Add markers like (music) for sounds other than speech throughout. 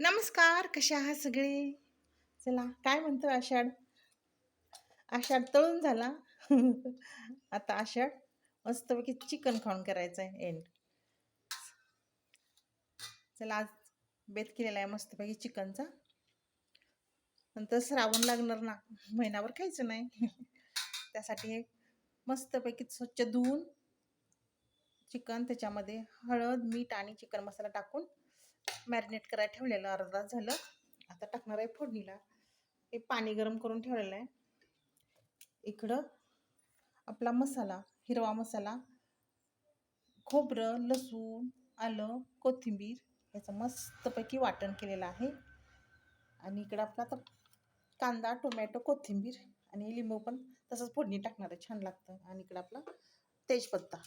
नमस्कार कशा आहात सगळे? चला काय म्हणतो आषाढ? आषाढ तळून झाला. (laughs) आता आषाढ मस्तपैकी चिकन खाऊन करायचं आहे एंड चला आज बेत केलेला आहे मस्तपैकी चिकनचा. नंतर श्रावण लागणार ना महिनाभर खायचं नाही. (laughs) त्यासाठी हे मस्तपैकी स्वच्छ धुवून चिकन त्याच्यामध्ये हळद मीठ आणि चिकन मसाला टाकून मॅरिनेट करायला ठेवलेलं अर्धा झालं. आता टाकणार आहे फोडणीला. हे पाणी गरम करून ठेवलेलं आहे. इकडं आपला मसाला हिरवा मसाला खोबरं लसूण आलं कोथिंबीर याचं मस्तपैकी वाटण केलेलं आहे. आणि इकडं आपला आता कांदा टोमॅटो कोथिंबीर आणि लिंबू पण तसंच फोडणी टाकणार आहे. छान लागतं. आणि इकडं आपला तेजपत्ता.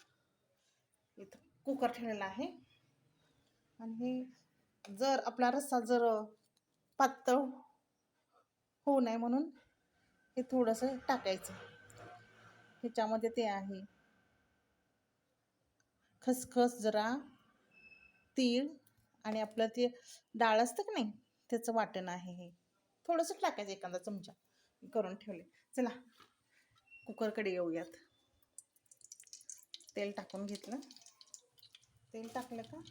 इथं कुकर ठेवलेला आहे. आणि जर आपला रस्सा जर पातळ होऊ नये म्हणून हे थोडंसं टाकायचं. ह्याच्यामध्ये ते आहे. खसखस जरा तीळ आणि आपलं ते डाळ असतं का नाही त्याचं वाटण आहे हे. थोडंसं टाकायचं एखादा चमचा. करून ठेवले चला कुकरकडे येऊयात. तेल टाकून घेतलं. तेल टाकलं का?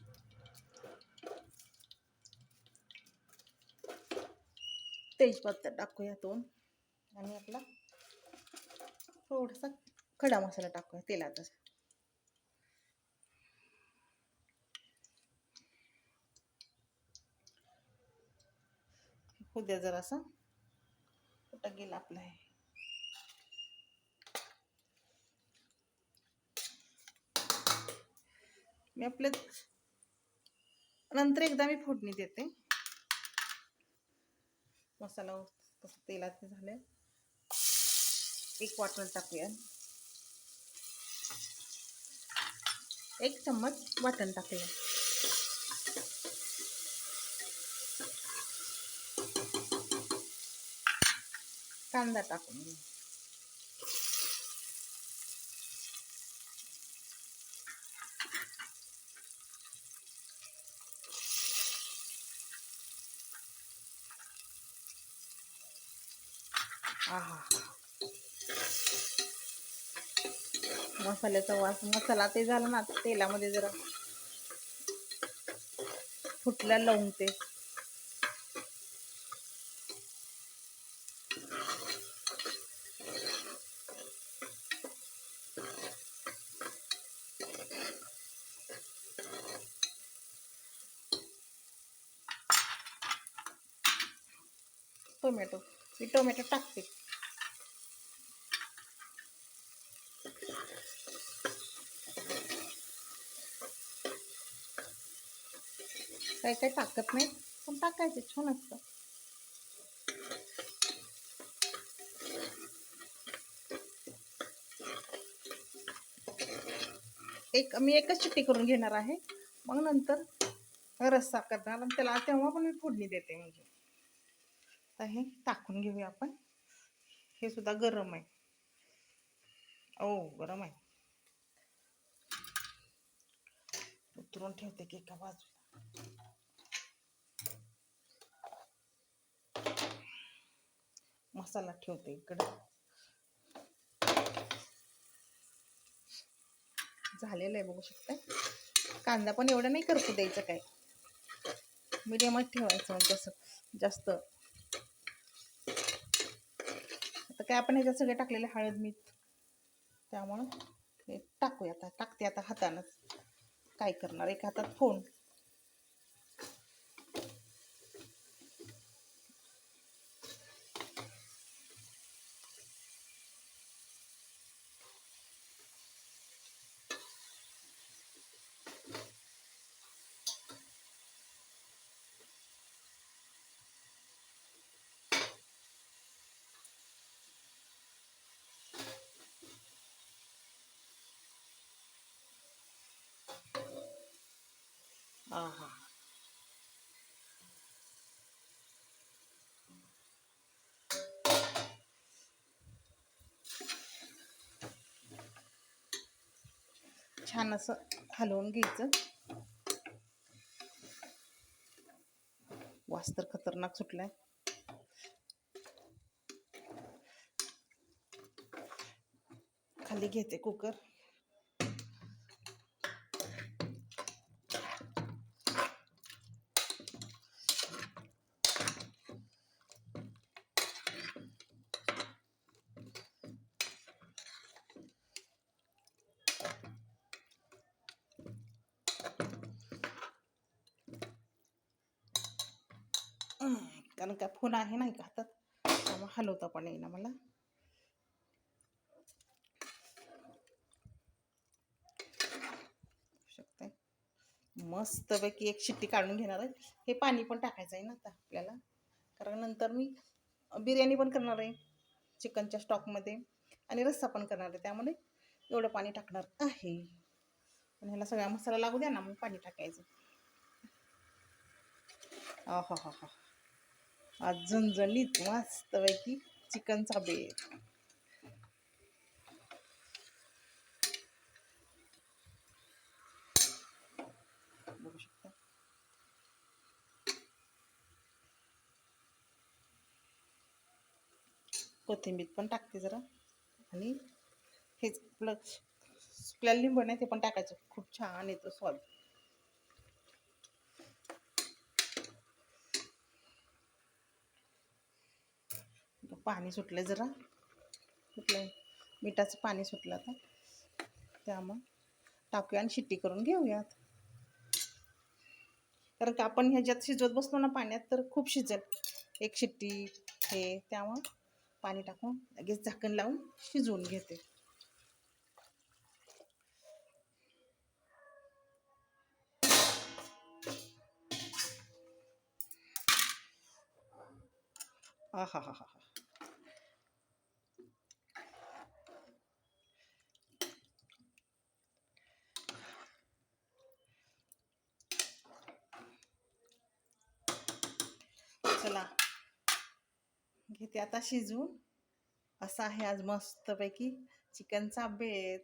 तेजपत्ता टाकूया दोन आणि आपला थोडासा खडा मसाला टाकूया तेलाचा उद्या जरासा कुठं गेला आपला हे. मी आपलं नंतर एकदा मी फोडणी देते. मसाला तसं तेलात झाले झालं एक वाटण टाकूया एक चम्मच वाटण टाकूया कांदा टाकून. आहा मसाल्याचा वास मसाला ते झाला ना तेलामध्ये जरा फुटल्या लावून ते. टोमॅटो. मी टोमॅटो टाकते. काही काही टाकत नाही पण टाकायचे छान असतं एक मी एकच चिट्टी करून घेणार आहे. मग नंतर रस्सा करणार आणि त्याला तेव्हा पण मी फोडणी देते म्हणजे. आता हे टाकून घेऊया आपण. हे सुद्धा गरम आहे. ओ गरम आहे. उतरून ठेवते की एका बाजूला. मसाला ठेवते इकडे. झालेलं आहे बघू शकता कांदा पण एवढा नाही करपू द्यायचं काय. मिडियमच ठेवायचं म्हणजे असं जास्त आता काय आपण ह्याच्यात सगळे टाकलेले हळद मीठ. त्यामुळं हे टाकूया आता. टाकते आता हातानंच. काय करणार? एका हातात फोन. आहा छान असं हलवून घ्यायचं. वास तर खतरनाक सुटलाय. खाली घेते कुकर. कारण का फोन आहे नाही का हातात? त्यामुळे हलवता पण येईना मला. शकते मस्तपैकी एक शिट्टी काढून घेणार आहे. हे पाणी पण टाकायचं आहे ना आता आपल्याला. कारण नंतर मी बिर्याणी पण करणार आहे. चिकनच्या स्टॉकमध्ये. आणि रस्सा पण करणार आहे. त्यामुळे एवढं पाणी टाकणार आहे. पण ह्याला सगळा मसाला लागू द्या ना मग पाणी टाकायचं. हा हा हा. आज झणझणीत मस्तपैकी चिकनचा बेत बघू शकता. कोथिंबीर पण टाकते जरा. आणि हेच आपलं आपल्याला लिंबू नाही ते पण टाकायचं. खूप छान येतो स्वाद. पाणी सुटलं जरा. सुटलं मिठाचं पाणी सुटलं आता. त्यामुळं टाकूया आणि शिट्टी करून घेऊयात. कारण का आपण ह्याच्यात शिजवत बसलो ना पाण्यात तर खूप शिजेल. एक शिट्टी हे त्यामुळं पाणी टाकून लगेच झाकण लावून शिजवून घेते. हा हा हा हा चला. घेते आता शिजवून. असा आहे आज मस्तपैकी चिकनचा बेत.